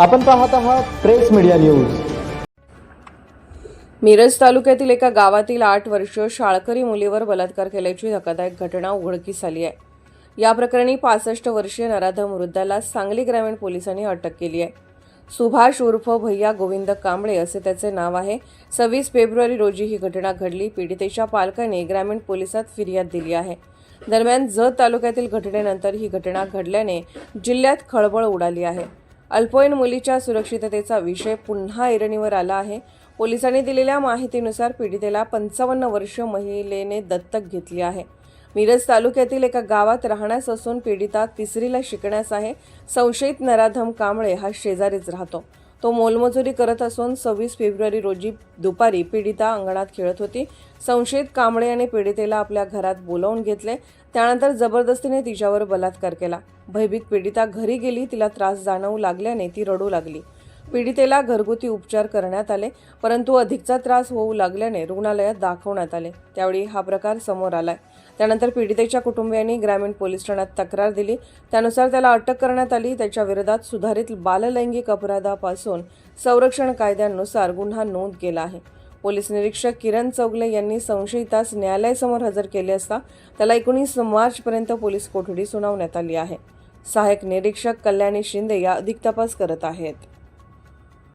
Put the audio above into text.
आपण पाहत आहात प्रेस मीडिया न्यूज. मिरज तालुक्यातील एका गावातील आठ वर्षीय शाळकरी मुलीवर बलात्कार केल्याची धक्कादायक घटना उघडकीस आली आहे. या प्रकरणी पासष्ट वर्षीय नराधम वृद्धाला सांगली ग्रामीण पोलिसांनी अटक केली आहे. सुभाष उर्फ भैया गोविंद कांबळे असे त्याचे नाव आहे. सव्वीस फेब्रुवारी रोजी ही घटना घडली. पीडितेच्या पालकांनी ग्रामीण पोलिसात फिर्याद दिली आहे. दरम्यान जत तालुक्यातील घटनेनंतर ही घटना घडल्याने जिल्ह्यात खळबळ उडाली आहे. अल्पवयीन मुलीच्या सुरक्षिततेचा विषय पुन्हा ऐरणीवर आला आहे. पोलिसांनी दिलेल्या माहितीनुसार पीडितेला पंचावन्न वर्ष महिलेने दत्तक घेतली आहे. मिरज तालुक्यातील एका गावात राहण्यास असून पीडिता तिसरीला शिकण्यास आहे. संशयित नराधम कांबळे हा शेजारीच राहतो. तो मोलमजुरी करत असून सव्वीस फेब्रुवारी रोजी दुपारी पीडिता अंगणात खेळत होती. संशयित कांबळे याने पीडितेला आपल्या घरात बोलावून घेतले. त्यानंतर जबरदस्तीने तिच्यावर बलात्कार केला. भयभीत पीडिता घरी गेली तिला त्रास जाणवू लागल्याने ती रडू लागली. पीडितेला घरगुती उपचार करण्यात आले परंतु अधिकचा त्रास होऊ लागल्याने रुग्णालयात दाखवण्यात आले. त्यावेळी हा प्रकार समोर आलाय. त्यानंतर पीडितेच्या कुटुंबियांनी ग्रामीण पोलीस ठाण्यात तक्रार दिली. त्यानुसार त्याला अटक करण्यात आली. त्याच्या विरोधात सुधारित बाललैंगिक अपराधापासून संरक्षण कायद्यानुसार गुन्हा नोंद केला आहे. पोलीस निरीक्षक किरण चौगले यांनी संशयितास न्यायालयासमोर हजर केले असता त्याला एकोणीस मार्चपर्यंत पोलीस कोठडी सुनावण्यात आली आहे. सहाय्यक निरीक्षक कल्याणी शिंदे या अधिक तपास करत आहेत.